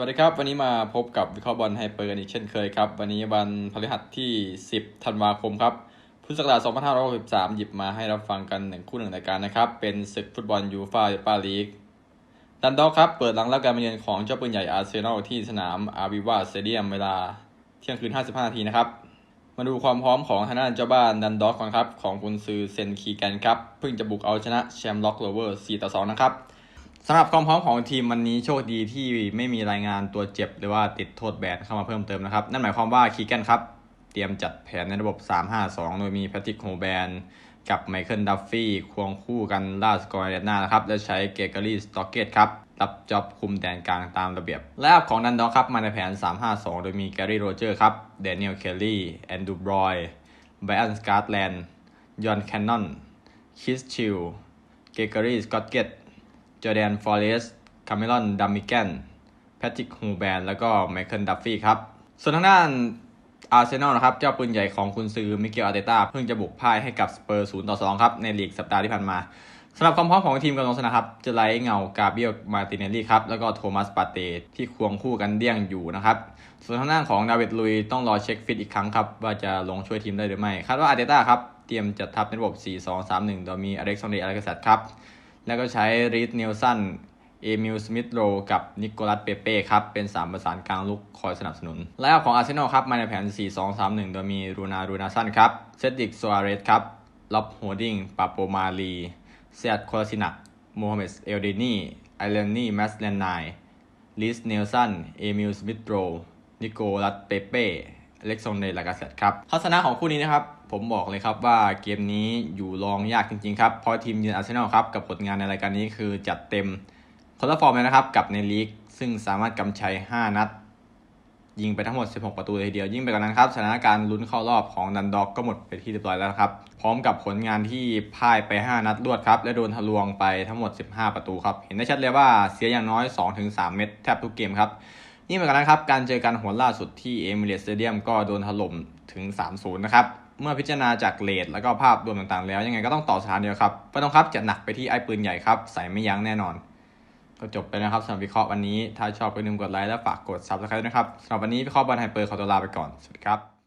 วัสดีครับ วันนี้มาพบกับวิเคราะห์บอลไฮเปอร์กันอีกเช่นเคยครับ วันนี้วันพฤหัสที่ 10 ธันวาคมครับ พุทธศักราช2563 หยิบมาให้รับฟังกันหนึ่งคู่หนึ่งรายการนะครับ เป็นศึกฟุตบอลยูฟ่าเอปาลีกดันดอกครับ เปิดหลังรับการมาเยือนของเจ้าปืนใหญ่อาร์เซนอลที่สนามอาร์วิวาสเตเดียมเวลาเที่ยงคืน 55 นาทีนะครับ มาดูความพร้อมของทางด้านเจ้าบ้านดันดอกก่อนครับ ของกุนซือเซนคีแกนครับ เพิ่งจะบุกเอาชนะแชมป์ล็อกโรเวอร์ 4 ต่อ 2 นะครับ สำหรับความพร้อมของทีมวันนี้โชคดีที่ไม่มีรายงานตัวเจ็บ หรือว่าติดโทษแบนเข้ามาเพิ่มเติมนะครับ นั่นหมายความว่าคีแกนครับ เตรียมจัดแผนในระบบ 3-5-2 โดยมีแพทริกโฮแบนกับไมเคิลดัฟฟี่ควงคู่กันล่าสกอร์เรตนานะครับ และใช้เกเกอรี่สต็อกเกตครับรับจ็อบคุมแดนกลางตามระเบียบ และอัพของดันดอกครับมาในแผน 3-5-2 โดยมีแกรี่โรเจอร์ครับเดนิเอลเคลลี่แอนดูบรอยไบอันสการ์ดแลนด์ยอนแคนนอนคิสชิลเกเกอรี่สกอตเกต จอแดนฟอเรสคาเมรอนดัมมิแกนแพทริกฮูแบนแล้วก็ไมเคิลดัฟฟี่ครับ ส่วนทางด้านอาร์เซนอลนะครับ เจ้าปืนใหญ่ของคุณซือมิเกลอาร์เตต้าเพิ่งจะบุกพ่ายให้กับสเปอร์0ต่อ2ครับ ในลีกสัปดาห์ที่ผ่านมาสำหรับความพร้อมของทีมกำลังสนะครับ จะไล่เงากาเบียลมาติเนลลี่ครับ แล้วก็โทมัสปาเตที่ควงคู่กันเดี่ยงอยู่นะครับ ส่วนทางด้านของดาวิดลุยต้องรอเช็คฟิตอีกครั้งครับ ว่าจะลงช่วยทีมได้หรือไม่คาดว่าอาร์เตต้าครับเตรียมจัดทัพในระบบ 4-2-3-1 โดยมีอเล็กซานเดร์อาร์เกซัตครับ แล้วก็ใช้รีดเนลสันเอมิลสมิธโรกับนิโคลัสเปเป้ครับ เป็น 3 ประสานกลางลุกคอยสนับสนุนและของอาร์เซนอลครับ มาในแผน 4-2-3-1 โดยมีรูนารูนาสันครับ เซดดิกโซอาเรสครับล็อบโฮดดิงปาโปมาลีเซียดโคลาซินักโมฮัมเหม็ดเอลเดนีไอเลนนี่แมสเลนไนลิสเนลสันเอมิลสมิธโรนิโคลัสเปเป้เล็กซานเดลากาเซตครับทัศนะของคู่นี้นะครับ ผมบอกเลยครับว่าเกมนี้อยู่รองยากจริงๆครับ เพราะทีมเยือนอาร์เซนอลครับกับผลงานในรายการนี้คือจัดเต็มคนละฟอร์มเลยนะครับกับในลีก ซึ่งสามารถกำชัย 5 นัด ยิงไปทั้งหมด 16 ประตูเลยทีเดียว ยิ่งไปกว่านั้นครับสถานการณ์ลุ้นเข้ารอบของดันด็อกก็หมดไปที่เรียบร้อยแล้วครับ พร้อมกับผลงานที่พ่ายไป 5 นัดรวดครับ และโดนทะลวงไปทั้งหมด 15 ประตูครับ เห็นได้ชัดเลยว่าเสียอย่างน้อย 2-3 เม็ดแทบทุกเกมครับนี่เหมือนกันนะครับ การเจอกันหัวล่าสุดที่เอมิเรตสเตเดียมก็โดนถล่มถึง 3-0 นะครับ เมื่อพิจารณาจากเลทแล้วก็ภาพรวมต่างๆ แล้วยังไงก็ต้องต่อสถานเดียวครับไม่ต้องครับจะหนักไปที่ไอ้ปืนใหญ่ครับ ใส่ไม่ยั้งแน่นอน ก็จบไปนะครับสำหรับวิเคราะห์วันนี้ ถ้าชอบก็อย่าลืมกดไลค์และฝากกดซับสไครต์นะครับสำหรับวันนี้วิเคราะห์บอลไฮเปอร์ขอตัวลาไปก่อนสวัสดีครับ